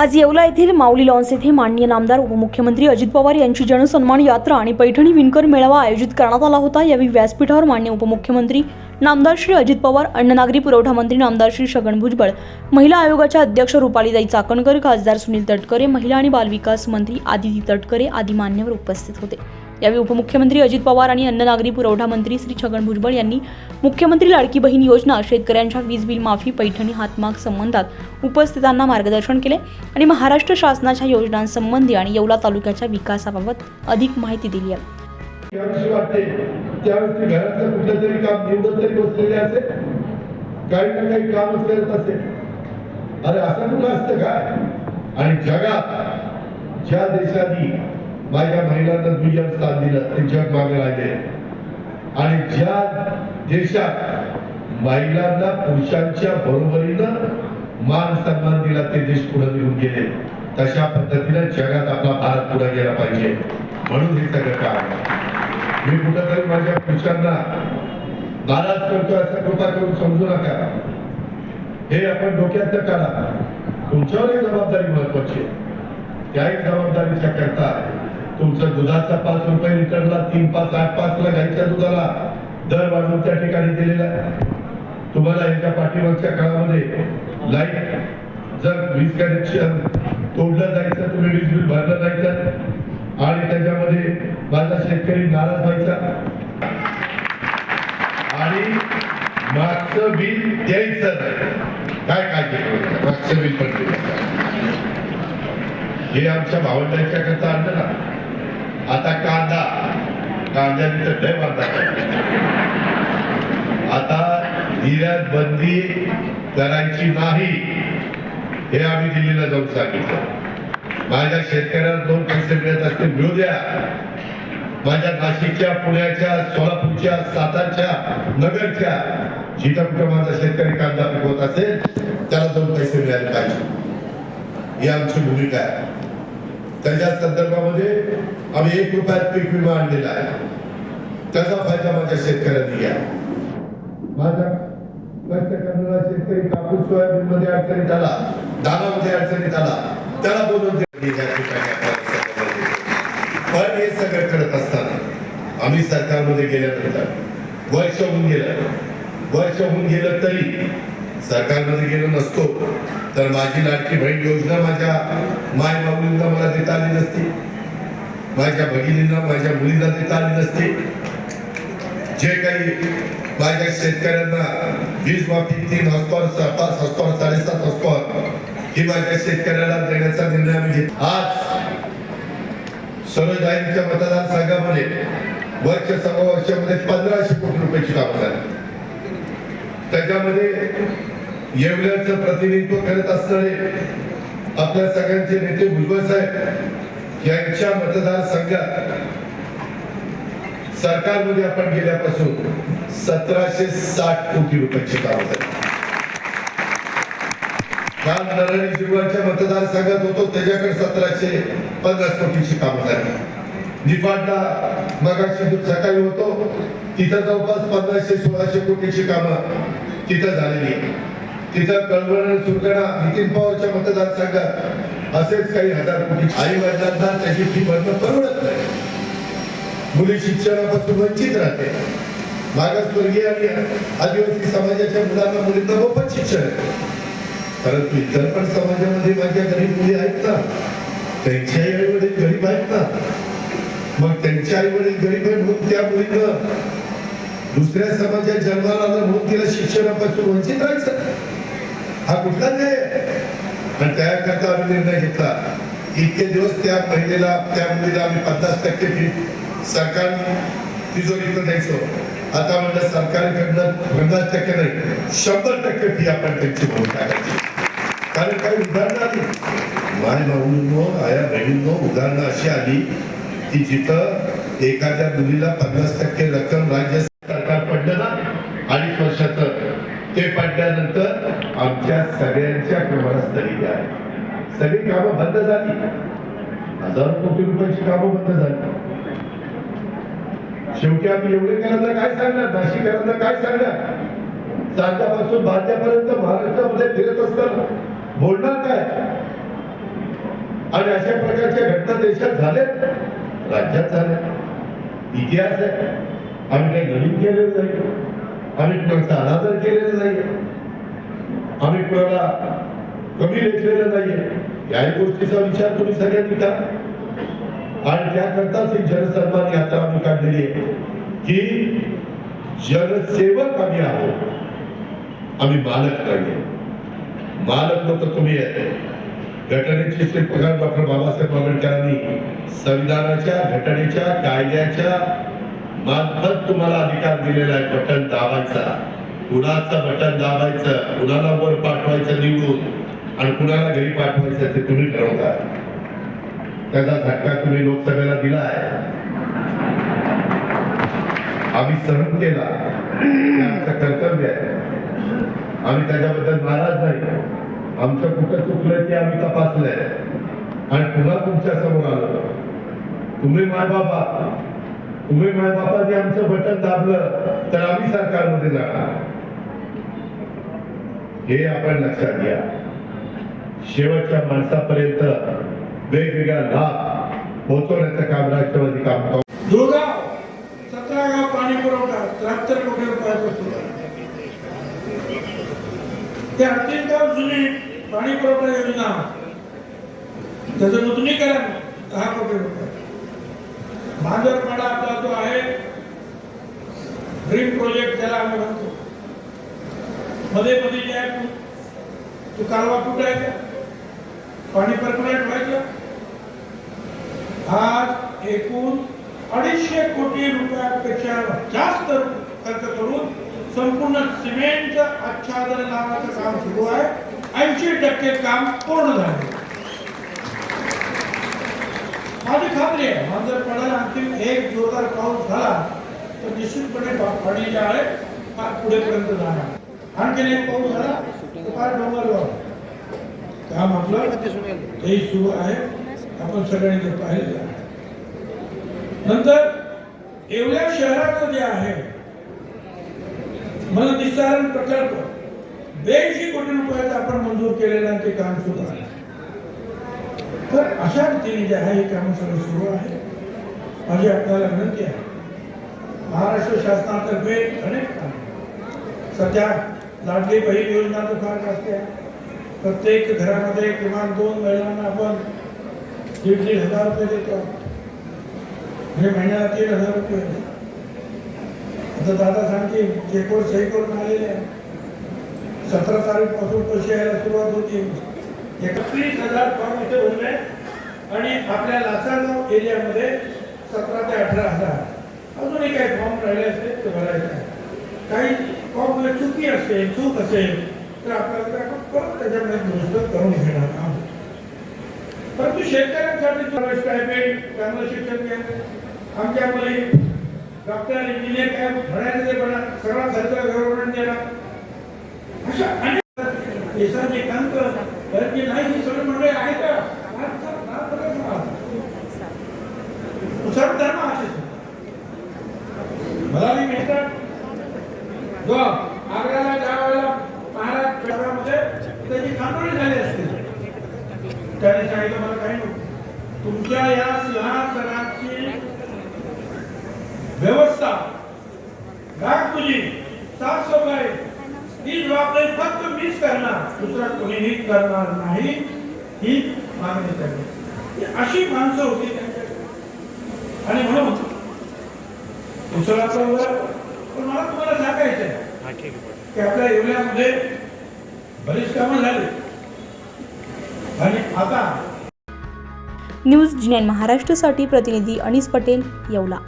आज येवला येथील माऊली लॉन्स येथे माननीय नामदार उपमुख्यमंत्री अजित पवार यांची जनसन्मान यात्रा आणि पैठणी विणकर मेळावा आयोजित करण्यात आला होता. यावेळी व्यासपीठावर मान्य उपमुख्यमंत्री नामदार श्री अजित पवार अन्न नागरी पुरवठा मंत्री नामदार श्री छगन भुजबळ महिला आयोगाच्या अध्यक्ष रुपालीताई चाकणकर खासदार सुनील तटकरे महिला आणि बालविकास मंत्री आदिती तटकरे आदी मान्यवर उपस्थित होते. यावेळी उपमुख्यमंत्री अजित पवार आणि अन्न नागरी पुरवठा मंत्री श्री छगन भुजबळ यांनी मुख्यमंत्री लाडकी बहीण योजना शेतकऱ्यांच्या वीज बिल माफी पैठणी हातमाग संबंधात उपस्थितांना मार्गदर्शन केले आणि महाराष्ट्र शासनाच्या योजनांसंबंधी आणि येवला तालुक्याच्या विकासाबाबत अधिक माहिती दिली आहे. काही ना काही काम करत असेल. अरे असं कुठं असतं का? आणि जगात ज्या देशांनी माझ्या महिलांना दुय्यम स्थान दिलं. ते जग मागे राहिले. आणि ज्या देशात महिलांना पुरुषांच्या बरोबरीनं मान सन्मान दिला ते देश पुढे घेऊन गेले. तशा पद्धतीनं जगात आपला भारत पुढे गेला पाहिजे. म्हणून हे सगळं काम. मी कुठंतरी माझ्या पुरुषांना नाराज करतो असं कृपा करून समजू नका. हे आपण डोक्यात काढा. तुमच्यावरही जबाबदारी महत्वाची आहे. त्याही जबाबदारीच्या करता तुमचं दुधाचा पाच रुपये लिटरला तीन पाच आठ पाच ला गाईच्या दुधाला. दर वाढून त्या ठिकाणी दिलेला तुम्हाला याच्या पाठीमागच्या काळामध्ये लाइट जर वीज कनेक्शन तोडलं जायचं तुम्ही वीज बिल भरलं जायचं. आणि त्याच्यामध्ये माझा शेतकरी नाराज व्हायचा. आणि मागचं बिल द्यायचं. काय काय केलं मागचं बिल पण हे आमच्या भावंडांच्या करता आणलं ना. आता कांदा. कांद्याने तर लय बांधा. आता निर्यात बंदी करायची नाही हे आम्ही दिल्लीला जाऊन सांगितलं. माझ्या शेतकऱ्याला दोन पैसे मिळत असते मिळू द्या. माझ्या नाशिकच्या पुण्याच्या सोलापूरच्या सातारच्या नगरच्या जिथं कुठं माझा शेतकरी कांदा पिकवत असेल त्याला दोन पैसे मिळाले पाहिजे. ही आमची भूमिका आहे. त्याच्या संदर्भामध्ये आम्ही एक रुपयात पीक विमा आणलेला आहे. त्याचा फायदा माझ्या शेतकऱ्यांनी घ्या. माझा कष्ट करणारा शेतकरी कापूस सोयाबीन मध्ये अडचणीत आला दानामध्ये अडचणीत आला त्याला बोलून दे. पण हे सगळं करत असताना आम्ही सरकारमध्ये गेल्यानंतर वर्ष होऊन गेलं. वर्ष होऊन गेलं तरी सरकारमध्ये गेलो नसतो. तर माझी लाडकी बहीण योजना माझ्या माय बाबूंना मला देता आली नसती. माझ्या भगिनींना माझ्या मुलींना देता आली नसती. जे काही माझ्या शेतकऱ्यांना वीज माफी तीन हॉस्पॉर पाच हॉस्पॉर साडेसात हॉस्पॉर ही माझ्या शेतकऱ्याला देण्याचा निर्णय आम्ही घेत आज सरोजाईंच्या मतदारसंघामध्ये वर्ष सव्वा वर्षामध्ये पंधराशे कोटी रुपयाची कामं झाली. त्याच्यामध्ये येवल्याचं प्रतिनिधित्व करत असणारे आपल्या सगळ्यांचे नेते भुजबळ साहेब यांच्या मतदारसंघात सरकारमध्ये आपण गेल्यापासून सतराशे साठ कोटी रुपयाची काम झाली काल नरळी जिल्ह्याच्या मतदारसंघात होतो त्याच्याकडे सतराशे पन्नास कोटीची कामं झाली निफाडला मगाशी सकाळी होतो तिथं जवळपास पंधराशे सोळाशे कोटीची कामं तिथं झालेली आहे. तिथं कळवण सुरगणा नितीन पवारच्या मतदारसंघात असेच काही हजार कोटी आई वडिलांना त्याची फी भरणं परवडत नाही. मुली शिक्षणापासून वंचित राहते. मागासवर्गीय आणि आदिवासी समाजाच्या मुलांना मुलींना मोफत शिक्षण आहे. परंतु इतर पण समाजामध्ये माझ्या गरीब मुली आहेत ना त्यांच्या आई वडील गरीब आहेत ना मग त्यांच्या आई वडील गरीब आहे म्हणून त्या मुलीनं दुसऱ्या समाजात जन्माला आलं म्हणून तिला शिक्षणापासून वंचित राहायचं. हा कुठला नाही आहे? आणि त्याकरता आम्ही निर्णय घेतला. इतके दिवस त्या महिलेला त्या मुलीला आम्ही पन्नास टक्के फी सरकार तिजोरीतून द्यायचो आता म्हणजे सरकारकडनं पन्नास टक्के नाही शंभर टक्के फी आपण त्यांची भरून टाकायची कारण काही उदाहरणं आली. माय भाऊंनो आया बहिणींनो उदाहरणं अशी आली की जिथं एखाद्या मुलीला पन्नास टक्के रक्कम राज्य सरकार पडलं ना अडीच वर्षाचं ते पडल्यानंतर आमच्या सगळ्यांच्या कामाला स्थगिती आहे. सगळी कामं बंद झाली. हजारो कोटी रुपयाची कामं बंद झाली. शेवटी आम्ही एवढेकरांना काय सांगणार? नाशिकरांना काय सांगणार? चांद्यापासून भारतापर्यंत महाराष्ट्रामध्ये फिरत असताना बोलणार काय? आणि अशा प्रकारच्या घटना देशात झाल्यात? राज्यात झाल्या इतिहास आहे. आम्ही काही नवीन केलेलं नाही. आम्ही कुणाचा अनादर केलेला नाहीये. आम्ही कुणाला कमी लेखलेलं नाहीये. याही गोष्टीचा विचार तुम्ही सगळ्यांनी करा. आणि त्याकरताच ही जनसन्मान यात्रा आम्ही काढलेली आहे की जनसेवक आम्ही आहोत. आम्ही मालक नाहीये. मालक लोक तुम्ही आहे घटनेचे पगार डॉक्टर बाबासाहेब आंबेडकरांनी संविधानाच्या घटनेच्या कायद्याच्या मार्फत तुम्हाला अधिकार दिलेला आहे. बटन दाबायचा. कुणाचं बटन दाबायचं कुणाला वर पाठवायचं निवडून आणि कुणाला घरी पाठवायचं ते तुम्ही ठरवता. त्याचा झटका तुम्ही लोकसभेला दिला आहे आम्ही सहन केला. आमचं कर्तव्य आहे. आम्ही त्याच्याबद्दल नाराज नाही. आमचं कुठं चुकलं ते आम्ही तपासलंय. आणि पुन्हा तुमच्यासमोर आलो. तुम्ही मायबाबा तुम्ही मायबापाने आमचं बटन दाबलं तर आम्ही सरकारमध्ये जाणार. हे आपण लक्षात घ्या. शेवटच्या माणसापर्यंत वेगवेगळा लाभ पोहोचवण्याचं काम राष्ट्रवादी काम करतो. दुर्गाव सतरा गाव पाणी पुरवठा त्र्याहत्तर कोटी रुपयाचा ते अत्यंत जुनी पाणी पुरवठा योजना. त्याचं नूतनीकरण दहा कोटी रुपये. भांजरपाडा आपला जो आहे ड्रीम प्रोजेक्ट त्याला आम्ही म्हणतो. मध्ये मध्ये जे आहे तो कालवा फुटायचा पाणी परमनंट व्हायचं. आज एकूण अडीचशे कोटी रुपयापेक्षा जास्त खर्च करून संपूर्ण सिमेंट आच्छादन लावण्याचं काम सुरू आहे. ऐंशी टक्के काम पूर्ण झाले. माझी खात्री आहे. माझं पडायला आणखी एक जोरदार पाऊस झाला तर निश्चितपणे पाणी जे आहे फार पुढेपर्यंत जाणार. आणखीन एक पाऊस झाला तर फार डोंगर काम आपलं हे सुरू आहे. आपण सगळ्यांनी ते पाहिलेलं आहे. नंतर एवढ्या शहराचं जे आहे मला निस्सारण प्रकल्प ब्याऐंशी कोटी रुपयात आपण मंजूर केलेलं आहे ते काम सुरू आहे. तर अशा रीतीने जे आहे हे काम सगळं सुरू आहे. माझी आपल्याला विनंती आहे. महाराष्ट्र शासनातर्फे अनेक काम. सध्या लाडली बहीण योजना तर फार प्रत्येक घरामध्ये किमान दोन महिलांना आपण दीड दीड हजार रुपये देतो. म्हणजे महिन्याला तीन हजार रुपये. आता दादा सांगते चेकवर सही करून आलेले आहे. सतरा तारीखपासून पैसे यायला सुरुवात होती. एकत्रीस हजार फॉर्म इथे भरले आणि आपल्या लासलगाव एरियामध्ये सतरा ते अठरा हजार. अजूनही काही फॉर्म राहिले असेल ते भरायचे आहे. काही फॉर्म चुकी असेल चूक असेल तर आपल्याला आपण परत त्याच्यामध्ये दुरुस्त करून घेणार आहोत. परंतु शेतकऱ्यांसाठी थोडं स्टायपेंड चांगलं शिक्षण घ्या आमच्या मुली डॉक्टर इंजिनियर काय म्हणायचं ते म्हणा सगळा खर्च गव्हर्नमेंट देणार. अशा अनेक देशाचे कंत गरजे नाही ही सगळी मंडळी आहे का? धर्म मला मी मिळतात जो आग्र्याला ज्या वेळेला महाराज त्याची कानोळी झाली असते. त्याने सांगितलं मला काही नव्हतं तुमच्या या सिंहासनाची व्यवस्था. तुझी. साफसफाई ही जबाबदारी फक्त मीच करणार दुसरा कोणीही करणार नाही ही मागणी करणे अशी माणसं होती आणि म्हणून दुसरा पण मला तुम्हाला सांगायचं आहे. की आपल्या येवल्यामध्ये बरीच कामं झाली. आणि आता न्यूज जी नाईन महाराष्ट्रासाठी प्रतिनिधी अनिस पटेल येवला.